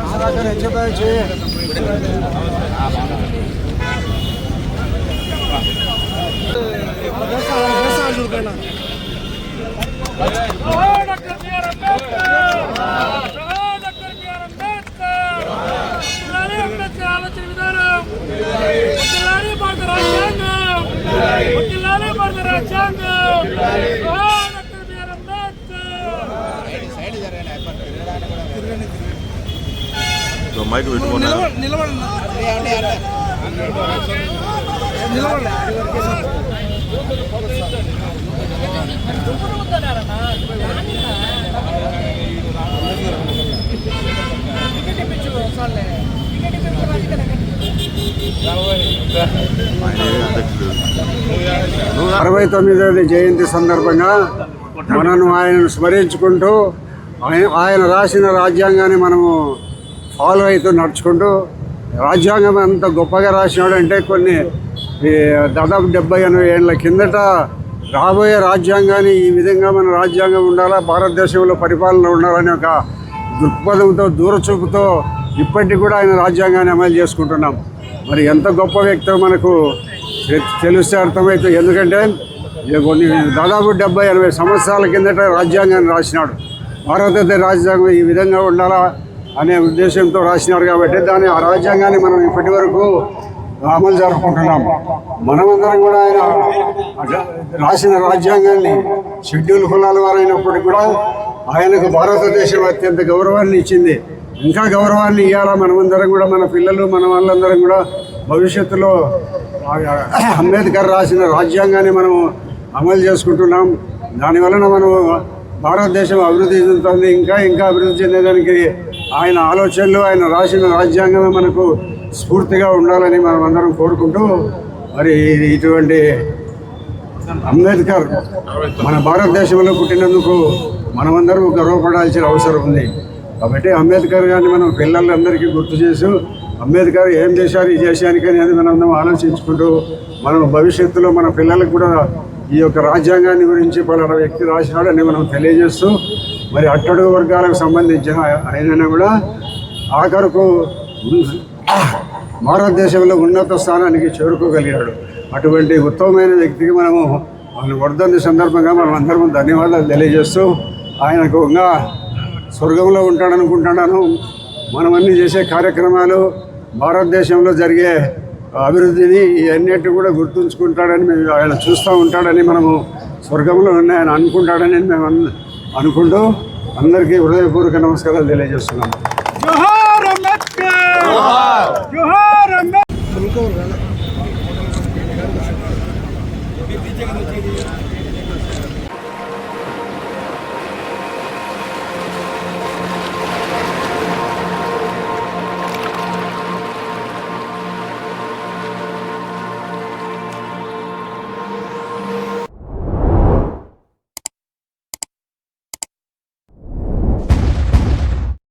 ఆలోచన విధానం భారత రాజ్యాంగం భారత రాజ్యాంగం డాక్టర్ మైక్ అధ్యక్షుడు అరవై తొమ్మిదవ జయంతి సందర్భంగా మనను ఆయనను స్మరించుకుంటూ ఆయన ఆయన రాసిన రాజ్యాంగాన్ని మనము ఫాలో అవుతూ నడుచుకుంటూ రాజ్యాంగం అంత గొప్పగా రాసినాడంటే కొన్ని దాదాపు డెబ్బై ఎనభై ఏళ్ళ కిందట రాబోయే రాజ్యాంగాన్ని ఈ విధంగా మన రాజ్యాంగం ఉండాలా భారతదేశంలో పరిపాలన ఉండాలని ఒక దృక్పథంతో దూరచూపుతో ఇప్పటికి కూడా ఆయన రాజ్యాంగాన్ని అమలు చేసుకుంటున్నాం. మరి ఎంత గొప్ప వ్యక్తో మనకు తెలిస్తే అర్థమవుతుంది ఎందుకంటే కొన్ని దాదాపు డెబ్బై ఎనభై సంవత్సరాల కిందట రాజ్యాంగాన్ని రాసినాడు. భారతదేశ రాజ్యాంగం ఈ విధంగా ఉండాలా అనే ఉద్దేశంతో రాసినారు కాబట్టి దాని ఆ రాజ్యాంగాన్ని మనం ఇప్పటి వరకు అమలు జరుపుకుంటున్నాం. మనమందరం కూడా ఆయన రాసిన రాజ్యాంగాన్ని షెడ్యూల్ కులాల వారైనప్పటికీ కూడా ఆయనకు భారతదేశం అత్యంత గౌరవాన్ని ఇచ్చింది. ఇంకా గౌరవాన్ని ఇవ్వాలా మనమందరం కూడా మన పిల్లలు మన వాళ్ళందరం కూడా భవిష్యత్తులో అంబేద్కర్ రాసిన రాజ్యాంగాన్ని మనం అమలు చేసుకుంటున్నాం. దానివలన మనం భారతదేశం అభివృద్ధి చెందుతుంది. ఇంకా ఇంకా అభివృద్ధి చెందేదానికి ఆయన ఆలోచనలు ఆయన రాసిన రాజ్యాంగమే మనకు స్ఫూర్తిగా ఉండాలని మనం అందరం కోరుకుంటూ మరి ఇటువంటి అంబేద్కర్ మన భారతదేశంలో పుట్టినందుకు మనమందరం గర్వపడాల్సిన అవసరం ఉంది. కాబట్టి అంబేద్కర్ గారిని మనం పిల్లలందరికీ గుర్తు చేసు అంబేద్కర్ ఏం చేశారు ఈ దేశానికి అనేది మనం ఆలోచించుకుంటూ మనం భవిష్యత్తులో మన పిల్లలకు కూడా ఈ యొక్క రాజ్యాంగాన్ని గురించి పలానా వ్యక్తి రాసినాడని మనం తెలియజేస్తూ మరి అట్టడుగు వర్గాలకు సంబంధించిన ఆయన కూడా ఆఖరుకు భారతదేశంలో ఉన్నత స్థానానికి చేరుకోగలిగాడు. అటువంటి ఉత్తమమైన వ్యక్తికి మనము ఆయన వర్ధంతి సందర్భంగా మనం అందరం ధన్యవాదాలు తెలియజేస్తూ ఆయనకు ఇంకా స్వర్గంలో ఉంటాడనుకుంటున్నాను. మనం అన్ని చేసే కార్యక్రమాలు భారతదేశంలో జరిగే అభివృద్ధిని ఇవన్నిటి కూడా గుర్తుంచుకుంటాడని మేము ఆయన చూస్తూ ఉంటాడని మనము స్వర్గంలో ఉన్నాయని అనుకుంటాడని మేము అనుకుంటూ అందరికీ హృదయపూర్వక నమస్కారాలు తెలియజేస్తున్నాము